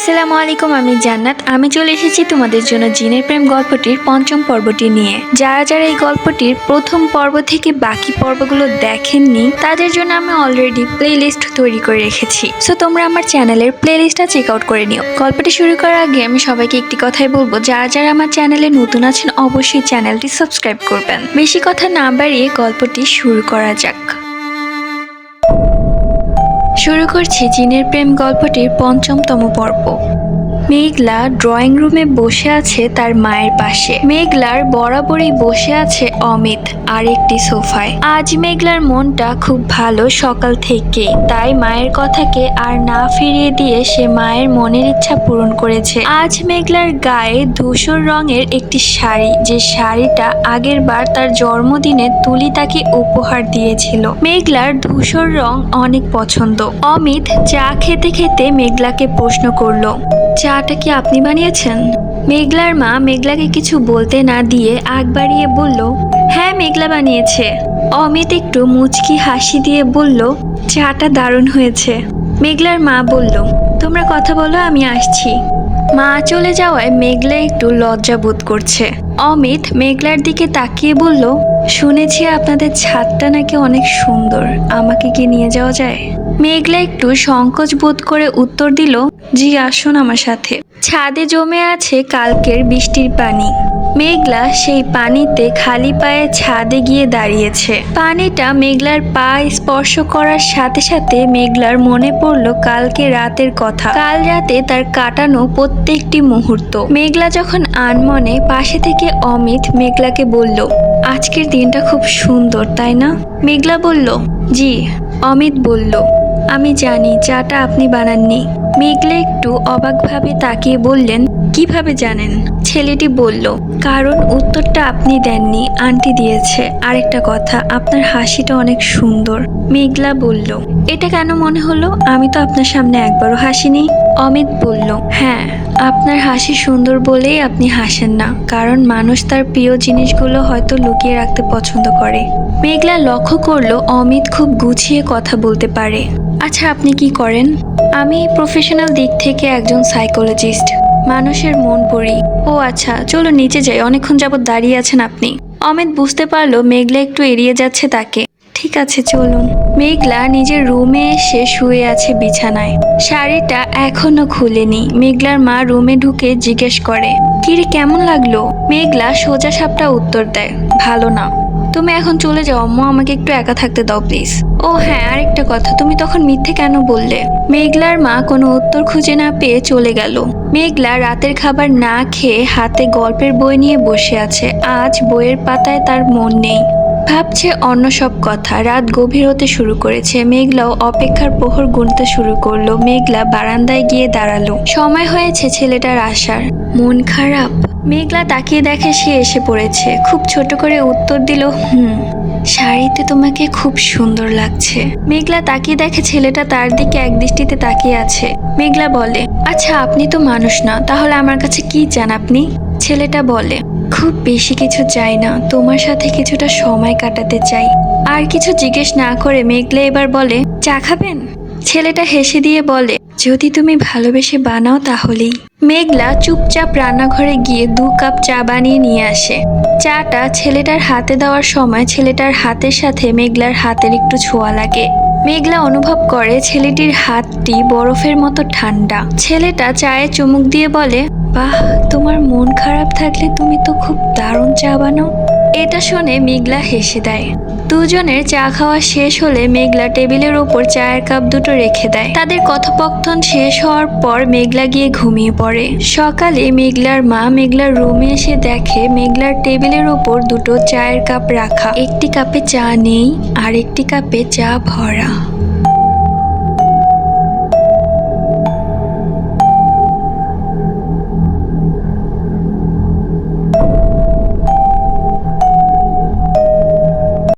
আসসালামু আলাইকুম, আমি জান্নাত। আমি চলে এসেছি তোমাদের জন্য জিনের প্রেম গল্পটির পঞ্চম পর্বটি নিয়ে। যারা যারা এই গল্পটির প্রথম পর্ব থেকে বাকি পর্বগুলো দেখেননি, তাদের জন্য আমি অলরেডি প্লে লিস্ট তৈরি করে রেখেছি। সো তোমরা আমার চ্যানেলের প্লে লিস্টটা চেক আউট করে নিও। গল্পটি শুরু করার আগে আমি সবাইকে একটি কথাই বলব, যারা যারা আমার চ্যানেলে নতুন আছেন, অবশ্যই চ্যানেলটি সাবস্ক্রাইব করবেন। বেশি কথা না বাড়িয়ে গল্পটি শুরু করা যাক। শুরু করছি চীনের প্রেম গল্পটির পঞ্চমতম পর্ব। মেঘলা ড্রয়িং রুমে বসে আছে তার মায়ের পাশে। মেঘলার বরাবরই বসে আছে অমিত আর একটি সোফায়। আজ মেঘলার মনটা খুব ভালো সকাল থেকে তাই মায়ের কথাকে আর না ফিরিয়ে দিয়ে সে মায়ের মনের ইচ্ছা পূরণ করেছে। আজ মেঘলার গায়ে ধূসর রঙের একটি শাড়ি। যে শাড়িটা আগের বার তার জন্মদিনে তুলি তাকে উপহার দিয়েছিল। মেঘলার ধূসর রং অনেক পছন্দ। অমিত চা খেতে খেতে মেঘলাকে প্রশ্ন করল চাটা কি আপনি বানিয়েছেন? মেঘলার মা মেঘলাকে কিছু বলতে না দিয়ে আগ বাড়িয়ে বলল হ্যাঁ মেঘলা বানিয়েছে। অমিত একটু মুচকি হাসি দিয়ে বলল, চাটা দারুণ হয়েছে। মেঘলার মা বলল, তোমরা কথা বলো, আমি আসছি। মা চলে যাওয়ায় মেঘলা একটু লজ্জা বোধ করছে। অমিত মেঘলার দিকে তাকিয়ে বলল, শুনেছি আপনাদের ছাদটা নাকি অনেক সুন্দর। আমাকে কি নিয়ে যাওয়া যায়? মেঘলা একটু সংকোচ বোধ করে উত্তর দিল, জি, আসুন আমার সাথে। ছাদে জমে আছে কালকের বৃষ্টির পানি। মেঘলা সেই পানিতে খালি পায়ে ছাদে গিয়ে দাঁড়িয়েছে। পানিটা মেঘলার পা স্পর্শ করার সাথে সাথে মেঘলার মনে পড়ল কালকে রাতের কথা। কাল রাতে তার কাটানো প্রত্যেকটি মুহূর্ত। মেঘলা যখন আনমনে পাশে থেকে অমিত মেঘলাকে বলল, আজকের দিনটা খুব সুন্দর, তাই না? মেঘলা বলল, জি, অমিত বলল আমি জানি চাটা আপনি বানাননি। মেঘলা একটু অবাকভাবে তাকিয়ে বললেন, কীভাবে জানেন? ছেলেটি বলল, কারণ উত্তরটা আপনি দেননি, আন্টি দিয়েছে। আরেকটা কথা, আপনার হাসিটা অনেক সুন্দর। মেঘলা বলল, এটা কেন মনে হলো? আমি তো আপনার সামনে একবারও হাসিনি। অমিত বলল হ্যাঁ আপনার হাসি সুন্দর বলেই আপনি হাসেন না, কারণ মানুষ তার প্রিয় জিনিসগুলো হয়তো লুকিয়ে রাখতে পছন্দ করে। মেঘলা লক্ষ্য করল অমিত খুব গুছিয়ে কথা বলতে পারে। আচ্ছা আপনি কি করেন? আমি প্রফেশনাল দিক থেকে একজন সাইকোলজিস্ট মানুষের মন পড়ি ও আচ্ছা চলো নিচে যাই। অনেকক্ষণ যাবত দাঁড়িয়ে আছেন আপনি। অমিত বুঝতে পারল মেঘলা একটু এড়িয়ে যাচ্ছে তাকে। ঠিক আছে, চলুন। মেঘলা নিজের রুমে এসে শুয়ে আছে বিছানায়। শাড়িটা এখনও খুলেনি। মেঘলার মা রুমে ঢুকে জিজ্ঞেস করে, কিরে, কেমন লাগল? মেঘলা সোজা সাপটা উত্তর দেয়, ভালো না। তুমি এখন চলে যাও, আম্মু আমাকে একটু একা থাকতে দাও প্লিজ ও হ্যাঁ আরেকটা কথা, তুমি তখন মিথ্যে কেন বললে? মেঘলার মা কোনো উত্তর খুঁজে না পেয়ে চলে গেল। মেঘলা রাতের খাবার না খেয়ে হাতে গল্পের বই নিয়ে বসে আছে। আজ বইয়ের পাতায় তার মন নেই। ভাবছে অন্য সব কথা। রাত গভীর হতে শুরু করেছে। মেঘলাও অপেক্ষার প্রহর গুনতে শুরু করল। মেঘলা বারান্দায় গিয়ে দাঁড়াল। সময় হয়েছে ছেলেটার আসার। মন খারাপ? মেঘলা তাকিয়ে দেখে সে এসে পড়েছে। খুব ছোট করে উত্তর দিল, হুম, শাড়িতে তোমাকে খুব সুন্দর লাগছে। মেঘলা তাকিয়ে দেখে ছেলেটা তার দিকে এক দৃষ্টিতে তাকিয়ে আছে। মেঘলা বলে আচ্ছা আপনি তো মানুষ না, তাহলে আমার কাছে কি চান আপনি? ছেলেটা বলে, খুব বেশি কিছু চাই না, তোমার সাথে কিছুটা সময় কাটাতে চাই। আর কিছু জিজ্ঞেস না করে মেঘলা এবার বলে, চা খাবেন? ছেলেটা হেসে দিয়ে বলে যদি তুমি ভালোবেসে বানাও তাহলেই। মেঘলা চুপচাপ রান্নাঘরে গিয়ে দু কাপ চা বানিয়ে নিয়ে আসে। চাটা ছেলেটার হাতে দেওয়ার সময় ছেলেটার হাতের সাথে মেঘলার হাতের একটু ছোঁয়া লাগে। মেঘলা অনুভব করে ছেলেটির হাতটি বরফের মতো ঠান্ডা। ছেলেটা চায়ে চুমুক দিয়ে বলে, বাহ, তোমার মন খারাপ থাকলে তুমি তো খুব দারুণ চা বানাও। এটা শুনে মেঘলা হেসে দেয়। দুজনের চা খাওয়া শেষ হলে মেঘলা টেবিলের ওপর চায়ের কাপ দুটো রেখে দেয়। তাদের কথোপকথন শেষ হওয়ার পর মেঘলা গিয়ে ঘুমিয়ে পড়ে। সকালে মেঘলার মা মেঘলার রুমে এসে দেখে মেঘলার টেবিলের ওপর দুটো চায়ের কাপ রাখা। একটি কাপে চা নেই আর একটি কাপে চা ভরা।